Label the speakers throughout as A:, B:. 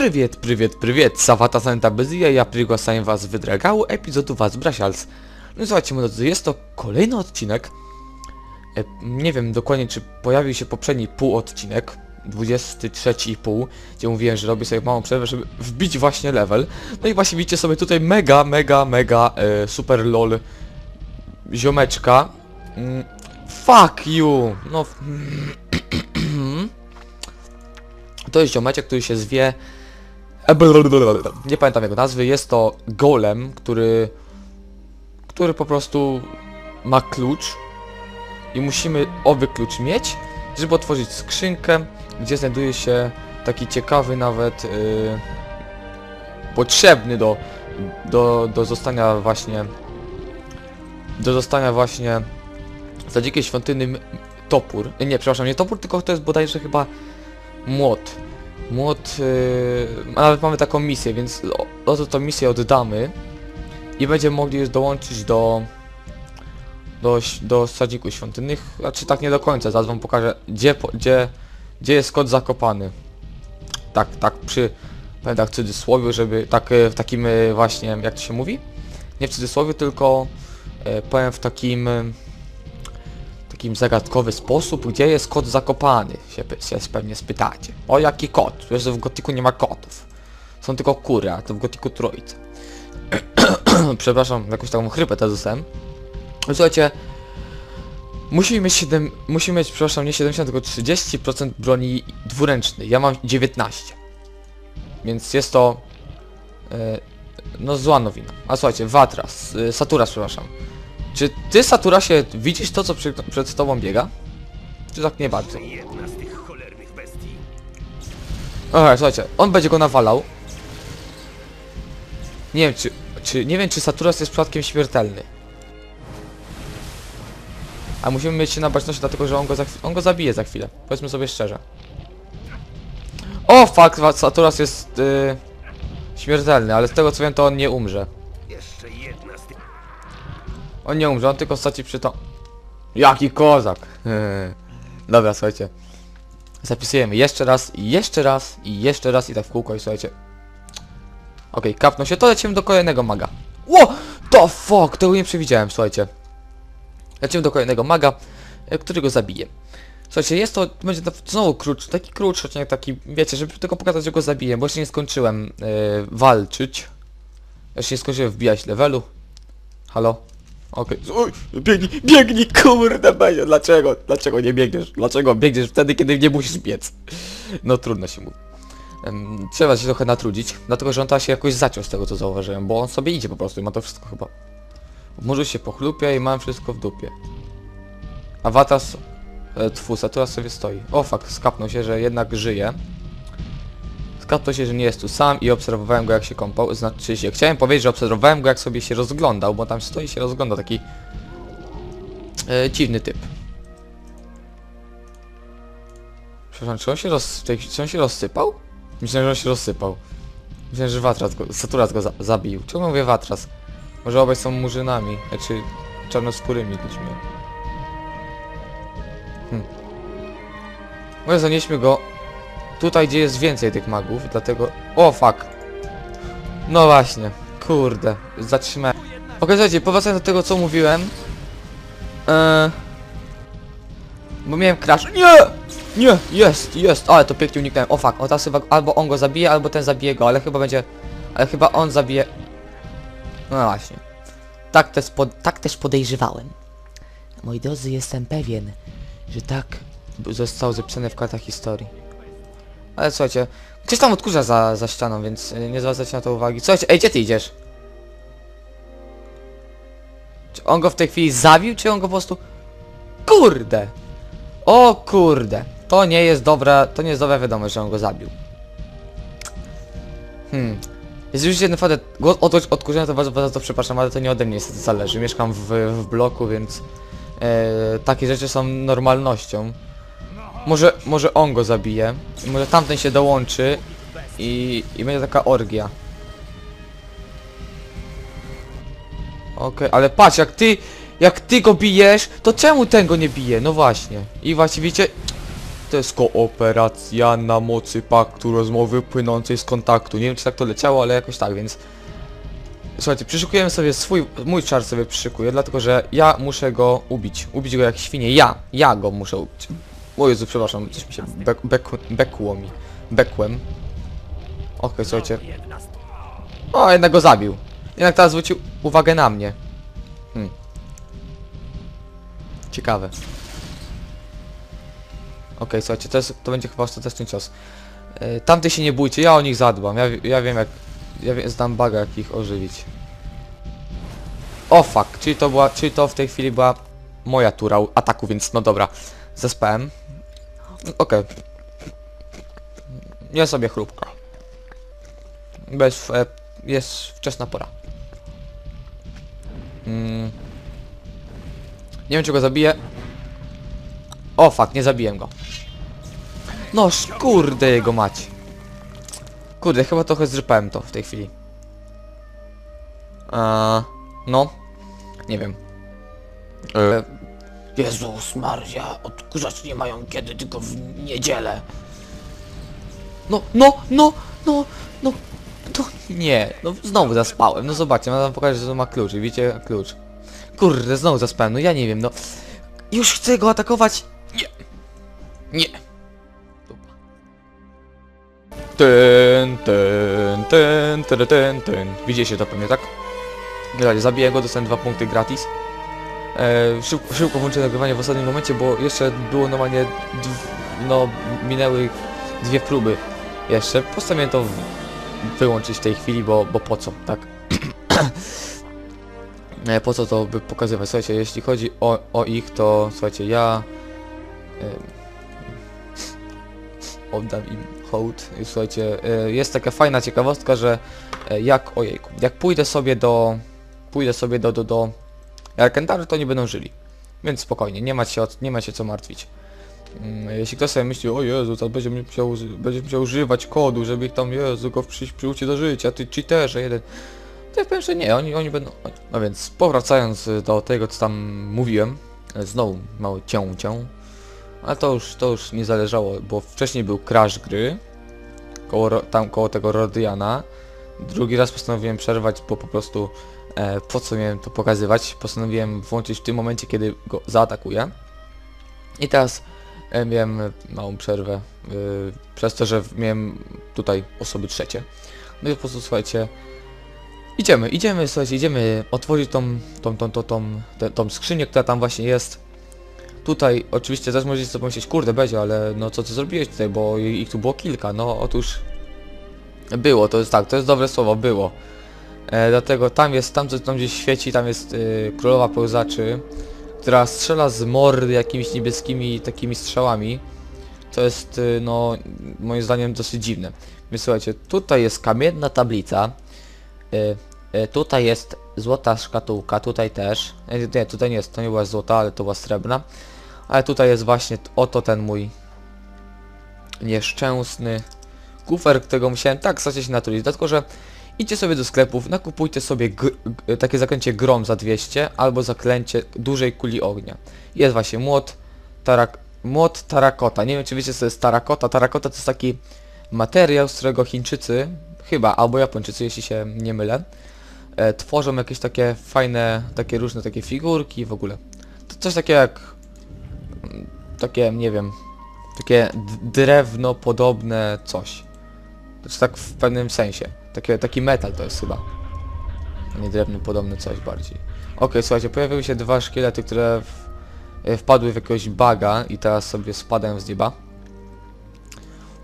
A: Prywiet, prywiet, prywiet, Sawata Saneta Bezija, ja prigłasaję was wydragału epizodu was Brasials. No i słuchajcie moi drodzy, jest to kolejny odcinek. E, nie wiem dokładnie czy pojawił się poprzedni półodcinek, 23,5, gdzie mówiłem, że robię sobie małą przerwę, żeby wbić właśnie level. No i właśnie widzicie sobie tutaj mega, mega, mega e, super lol ziomeczka. Mm, fuck you! No... To jest ziomeczek, który się zwie nie pamiętam jego nazwy. Jest to golem, który... Który po prostu ma klucz. I musimy owy klucz mieć, żeby otworzyć skrzynkę, gdzie znajduje się taki ciekawy nawet... Yy, potrzebny do, do, do zostania właśnie... Do zostania właśnie... Za dzikiej świątyny topór. Nie, przepraszam, nie topór, tylko to jest bodajże chyba młot. Młot, yy, nawet mamy taką misję, więc oto tą misję oddamy i będziemy mogli już dołączyć do do, do sadzików świątynnych, znaczy tak nie do końca, zaraz wam pokażę gdzie, gdzie, gdzie jest kod zakopany. Tak, tak przy, powiem tak w cudzysłowie, żeby tak e, w takim e, właśnie, jak to się mówi? Nie w cudzysłowie, tylko e, powiem w takim takim zagadkowy sposób, gdzie jest kot zakopany, się, się pewnie spytacie. O jaki kot? Wiesz, że w gotiku nie ma kotów. Są tylko kury, a to w gotiku trójce. Przepraszam, jakąś taką chrypę teraz dostałem. Słuchajcie, musimy mieć 7, musimy mieć, przepraszam, nie 70, tylko 30% broni dwuręcznej. Ja mam 19. Więc jest to... E, no zła nowina. A słuchajcie, Watras, e, Saturas, przepraszam. Czy ty, Saturasie, widzisz to, co przy, przed tobą biega? Czy tak nie bardzo? Okej, słuchajcie, on będzie go nawalał. Nie wiem, czy, czy... Nie wiem, czy Saturas jest przypadkiem śmiertelny. A musimy mieć się na baczności, dlatego że on go, za, on go zabije za chwilę. Powiedzmy sobie szczerze. O, Wa- Saturas jest... y, śmiertelny, ale z tego co wiem, to on nie umrze. On nie umrze, on tylko straci przy to... Jaki kozak! Dobra, słuchajcie. Zapisujemy jeszcze raz, i jeszcze raz, i jeszcze raz, i tak w kółko, i słuchajcie. Okej, kapnął się, to lecimy do kolejnego maga. Ło! To fuck! Tego nie przewidziałem, słuchajcie. Lecimy do kolejnego maga, e, który go zabije. Słuchajcie, jest to, będzie to znowu krótszy, taki krótszy odcinek, taki, wiecie, żeby tylko pokazać, że go zabiję, bo jeszcze nie skończyłem e, walczyć. Jeszcze nie skończyłem wbijać levelu. Halo? Okej. Oj, Biegnij, biegnij, kurde będzie. Dlaczego? Dlaczego nie biegniesz? Dlaczego biegniesz wtedy, kiedy nie musisz biec? No trudno się mówi. Trzeba się trochę natrudzić, dlatego że on tam się jakoś zaciął z tego co zauważyłem, bo on sobie idzie po prostu i ma to wszystko chyba. Może się pochlupia i mam wszystko w dupie. Awatas... E, tfu, Saturas sobie stoi. O fuck, skapnął się, że jednak żyje. Skapnął się, że nie jest tu sam i obserwowałem go jak się kąpał. Znaczy się, chciałem powiedzieć, że obserwowałem go jak sobie się rozglądał, bo tam stoi się rozgląda taki e, dziwny typ. Przepraszam, czy on się, roz, czy on się rozsypał? Myślałem, że on się rozsypał. Myślałem, że Watras go, Saturas go za, zabił. Czemu mówię Watras? Może obaj są murzynami, znaczy czarnoskórymi ludźmi. Hmm. Może zanieśmy go tutaj, gdzie jest więcej tych magów, dlatego... O, fuck! No właśnie, kurde, zatrzymałem. Okej, słuchajcie, powracając do tego, co mówiłem... Eee... Bo miałem crash. Nie! Nie! Jest, jest! Ale to pięknie uniknąłem. O fuck, o teraz chyba albo on go zabije, albo ten zabije go, ale chyba będzie... Ale chyba on zabije... No właśnie. Tak też, pod... tak też podejrzewałem. Moi drodzy, jestem pewien, że tak zostało zapisane w kartach historii. Ale słuchajcie, ktoś tam odkurza za, za ścianą, więc y, nie zwracajcie na to uwagi. Słuchajcie, ej, gdzie ty idziesz? Czy on go w tej chwili zabił, czy on go po prostu... Kurde! O kurde! To nie jest dobra, to nie jest dobra wiadomość, że on go zabił. Hmm. Jest już jeden fakt, od, od, odkurzenia to bardzo, bardzo to przepraszam, ale to nie ode mnie niestety zależy. Mieszkam w, w bloku, więc e, takie rzeczy są normalnością. Może, może on go zabije, może tamten się dołączy i, i będzie taka orgia. Okej, ale patrz, jak ty, jak ty go bijesz, to czemu ten go nie bije? No właśnie. I właśnie To jest kooperacja na mocy paktu rozmowy płynącej z kontaktu. Nie wiem czy tak to leciało, ale jakoś tak, więc... Słuchajcie, przyszykujemy sobie swój... Mój czar sobie przyszykuję, dlatego że ja muszę go ubić. Ubić go jak świnie. Ja! Ja go muszę ubić. O Jezu, przepraszam, coś mi się bek, bek, bekło mi. Bekłem. Okej, słuchajcie.
B: Jedna z
A: O, jednak go zabił. Jednak teraz zwrócił uwagę na mnie. Hmm. Ciekawe. Okej, słuchajcie, to, jest, to będzie chyba ostateczny cios. Yy, tamty się nie bójcie, ja o nich zadbam. Ja, ja wiem jak... Ja wiem, znam baga jak ich ożywić. O fuck, czyli to była... Czyli to w tej chwili była moja tura ataku, więc no dobra. Zespałem. Okej. Nie sobie chrupka. Bez... E, jest wczesna pora. Mm. Nie wiem czy go zabiję. O fuck, nie zabiłem go. No kurde jego mać. Kurde, chyba trochę zrypałem to w tej chwili. Eee, no. Nie wiem. E,
C: Jezus Maria, odkurzacz nie mają kiedy, tylko w niedzielę.
A: no, no, no, no, no. To nie, no znowu zaspałem. No zobaczcie, mam wam pokażę, że to ma klucz. Widzicie klucz. Kurde, znowu zaspałem, no ja nie wiem, no. Już chcę go atakować. Nie. Nie. Ten, ten, ten, ten, ten, ten. Widzieliście to pewnie, tak? Zabiję go, dostałem dwa punkty gratis. E, szybko, włączę nagrywanie w ostatnim momencie, bo jeszcze było normalnie, no, minęły dwie próby jeszcze. Postanowiłem to wyłączyć w tej chwili, bo, bo po co, tak? E, po co to by pokazywać? Słuchajcie, jeśli chodzi o, o ich, to słuchajcie, ja e, oddam im hołd. I słuchajcie, e, jest taka fajna ciekawostka, że e, jak, ojejku, jak pójdę sobie do, pójdę sobie do, do, do Arkendaru, to nie będą żyli. Więc spokojnie, nie ma się, o- nie ma się co martwić. Mm, Jeśli ktoś sobie myśli, o Jezu, to będzie musiał, uży- będzie musiał używać kodu, żeby ich tam, Jezu, go przy, przywrócić do życia, ty cheaterze jeden. To ja powiem, że nie, oni, oni będą... No więc, powracając do tego, co tam mówiłem, znowu mały cię, cię, ale to już, to już nie zależało, bo wcześniej był crash gry, koło, tam koło tego Rodiana. Drugi raz postanowiłem przerwać, bo po prostu e, po co miałem to pokazywać, postanowiłem włączyć w tym momencie, kiedy go zaatakuję. I teraz e, miałem e, małą przerwę, y, przez to, że miałem tutaj osoby trzecie. No i po prostu słuchajcie, idziemy, idziemy, słuchajcie, idziemy otworzyć tą, tą, tą, tą, tą, tę- tą skrzynię, która tam właśnie jest. Tutaj oczywiście też możecie sobie pomyśleć, kurde Bezio, ale no co ty zrobiłeś tutaj, bo ich tu było kilka, no otóż było, to jest tak, to jest dobre słowo, było. E, dlatego tam jest, tam, tam gdzieś świeci, tam jest y, królowa pełzaczy, która strzela z mordy jakimiś niebieskimi takimi strzałami. To jest, y, no, moim zdaniem dosyć dziwne. Więc słuchajcie, tutaj jest kamienna tablica, y, y, tutaj jest złota szkatułka, tutaj też. Nie, tutaj nie jest, to nie była złota, ale to była srebrna. Ale tutaj jest właśnie oto ten mój nieszczęsny kufer, którego musiałem tak stracić na turyzm. Dlatego, że idźcie sobie do sklepów, nakupujcie sobie takie zaklęcie grom za 200 albo zaklęcie dużej kuli ognia. Jest właśnie młot, tarak, młot tarakota. Nie wiem czy wiecie co to jest tarakota. Tarakota to jest taki materiał, z którego Chińczycy, chyba, albo Japończycy, jeśli się nie mylę, e, tworzą jakieś takie fajne, takie różne takie figurki w ogóle. To coś takie jak mm, takie, nie wiem, takie drewno podobne coś. Znaczy tak w pewnym sensie. Taki metal to jest chyba. Nie drewno podobne coś bardziej. Okej, słuchajcie, pojawiły się dwa szkielety, które w, e, wpadły w jakiegoś baga i teraz sobie spadają z nieba.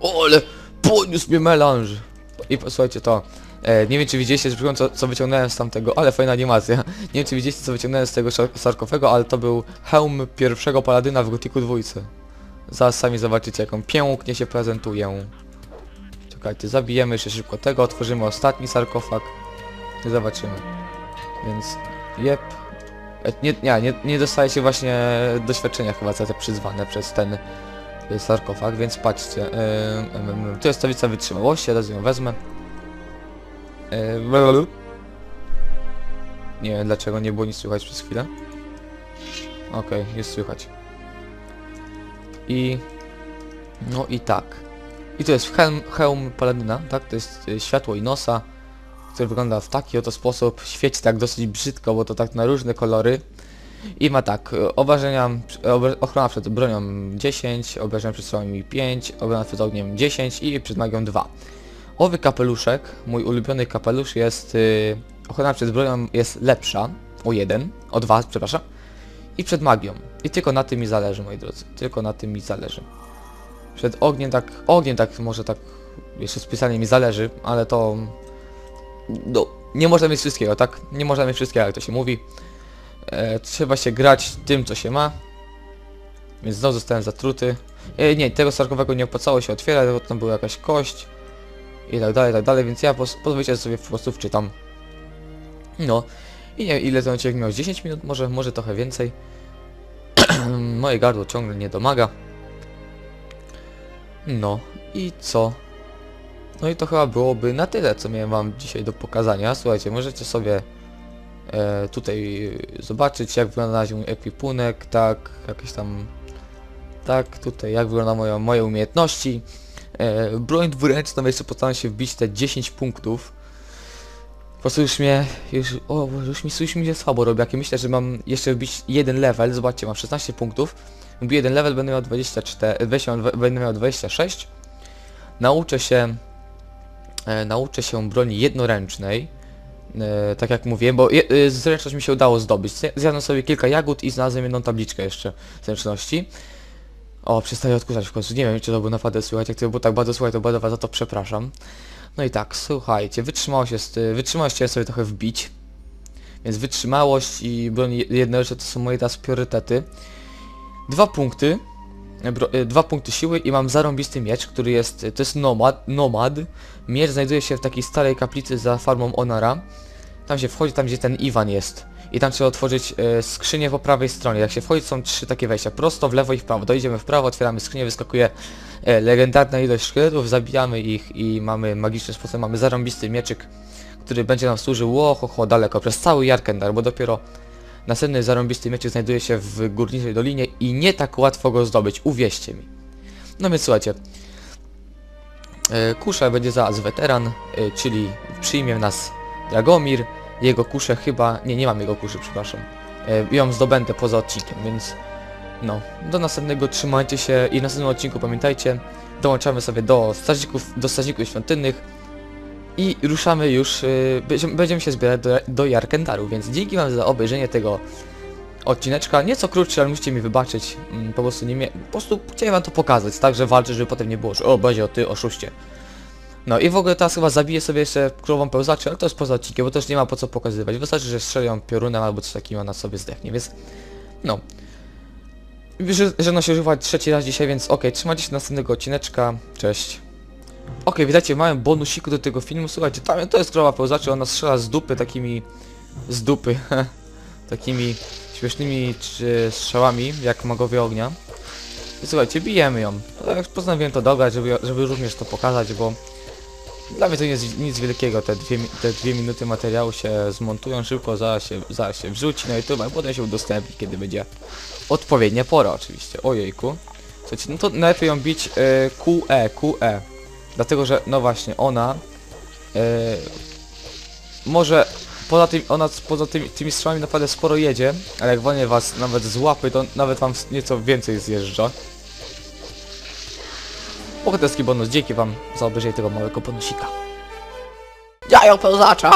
A: O, ale podniósł mnie melanż! I posłuchajcie to. E, nie wiem czy widzieliście co, co wyciągnąłem z tamtego, ale fajna animacja. Nie wiem czy widzieliście co wyciągnąłem z tego sarkofego, ale to był hełm pierwszego paladyna w Gotiku dwójce. Zaraz sami zobaczycie jak on pięknie się prezentuje. Czekajcie, zabijemy jeszcze szybko tego, otworzymy ostatni sarkofag i zobaczymy. Więc, jep. E, Nie, nie, nie, nie dostaje się właśnie doświadczenia chyba za te przyzwane przez ten y, sarkofag, więc patrzcie. Yy, tu jest tablica wytrzymałości, ja teraz ją wezmę. Yy, nie wiem dlaczego nie było nic słychać przez chwilę. Okej, jest słychać. I No i tak. I to jest hełm, hełm paladyna, tak? To jest y, światło i nosa, które wygląda w taki oto sposób. Świeci tak dosyć brzydko, bo to tak na różne kolory. I ma tak, y, obrażenia, obra- ochrona przed bronią 10, obrażenia przed strzałami 5, obrona przed ogniem 10 i przed magią 2. Owy kapeluszek, mój ulubiony kapelusz jest, y, ochrona przed bronią jest lepsza, o 1, o 2, przepraszam, i przed magią. I tylko na tym mi zależy, moi drodzy, tylko na tym mi zależy. Przed ogniem tak, ogniem tak może tak jeszcze specjalnie mi zależy, ale to no, nie można mieć wszystkiego, tak? Nie można mieć wszystkiego, jak to się mówi. E, trzeba się grać tym, co się ma. Więc znowu zostałem zatruty. E, nie, tego sarkowego nie opłacało się otwierać, bo tam była jakaś kość. I tak dalej, i tak dalej, więc ja pozwólcie sobie po prostu wczytam. No. I nie ile ten odcinek miał? 10 minut? Może, może trochę więcej. Moje gardło ciągle nie domaga. No i co? No i to chyba byłoby na tyle, co miałem wam dzisiaj do pokazania. Słuchajcie, możecie sobie e, tutaj zobaczyć, jak wygląda na razie mój ekwipunek, tak, jakieś tam... Tak, tutaj, jak wygląda moje, moje umiejętności. E, broń dwuręczną jeszcze postaram się wbić te 10 punktów. Po prostu już mnie, już, o, już mi, już mi się słabo robi, jak ja myślę, że mam jeszcze wbić jeden level, zobaczcie, mam 16 punktów, wbiję jeden level, będę miał 24, weź, mam, będę miał 26, nauczę się, e, nauczę się broni jednoręcznej, e, tak jak mówiłem, bo je, e, zręczność mi się udało zdobyć, Zja- zjadłem sobie kilka jagód i znalazłem jedną tabliczkę jeszcze zręczności. O, przestaję odkurzać w końcu, nie wiem czy to było naprawdę słychać, jak to było tak bardzo słuchać, to bardzo was za to przepraszam. No i tak, słuchajcie, wytrzymałość jest, y, wytrzymałość chciałem sobie trochę wbić. Więc wytrzymałość i broń je- jednoroczne to są moje teraz priorytety. Dwa punkty, e, bro, y, dwa punkty siły i mam zarąbisty miecz, który jest, to jest nomad, nomad. Miecz znajduje się w takiej starej kaplicy za farmą Onara. Tam się wchodzi, tam gdzie ten Iwan jest. I tam trzeba otworzyć e, skrzynię po prawej stronie. Jak się wchodzi, są trzy takie wejścia. Prosto, w lewo i w prawo. Dojdziemy w prawo, otwieramy skrzynię, wyskakuje e, legendarna ilość szkieletów, zabijamy ich i mamy magiczny sposób, mamy zarąbisty mieczyk, który będzie nam służył łohoho daleko, przez cały Jarkendar, bo dopiero następny zarąbisty mieczyk znajduje się w górniczej dolinie i nie tak łatwo go zdobyć, uwierzcie mi. No więc słuchajcie, e, kuszę będzie zaraz weteran, e, czyli przyjmie nas Dragomir, jego kuszę chyba, nie, nie mam jego kuszy, przepraszam, e, ją zdobędę poza odcinkiem, więc no, do następnego trzymajcie się i w następnym odcinku pamiętajcie, dołączamy sobie do strażników, do strażników świątynnych i ruszamy już, yy, będziemy, się zbierać do, do Jarkendaru, więc dzięki wam za obejrzenie tego odcineczka, nieco krótszy, ale musicie mi wybaczyć, mm, po prostu nie mie po prostu chciałem wam to pokazać, tak, że walczę, żeby potem nie było, że o, będzie o ty, oszuście. No i w ogóle teraz chyba zabiję sobie jeszcze królową pełzaczy, ale to jest poza odcinkiem, bo też nie ma po co pokazywać, wystarczy, że strzelią piorunem albo coś takiego, ona sobie zdechnie, więc no. Że, żegna się używać trzeci raz dzisiaj, więc okej, trzymajcie się do następnego odcineczka. Cześć. Okej, witajcie w bonusiku do tego filmu. Słuchajcie, tam to jest krowa pełzaczy, ona strzela z dupy takimi... z dupy, takimi śmiesznymi czy, strzałami, jak magowie ognia. I słuchajcie, bijemy ją. Tak, Postanowiłem to dograć, żeby, żeby również to pokazać, bo dla mnie to nie jest nic wielkiego, te dwie, te dwie minuty materiału się zmontują szybko, zaraz się, zaraz się wrzuci na YouTube, a potem się udostępni, kiedy będzie odpowiednia pora oczywiście. Ojejku. Słuchajcie, no to najlepiej ją bić e, QE, QE. Dlatego, że no właśnie, ona e, może poza tym, ona poza tymi, tymi strzałami naprawdę sporo jedzie, ale jak wolnie was nawet złapy, to nawet wam nieco więcej zjeżdża. Bohaterski bonus, dzięki wam za obejrzenie tego małego bonusika.
C: Jajo pełzacza!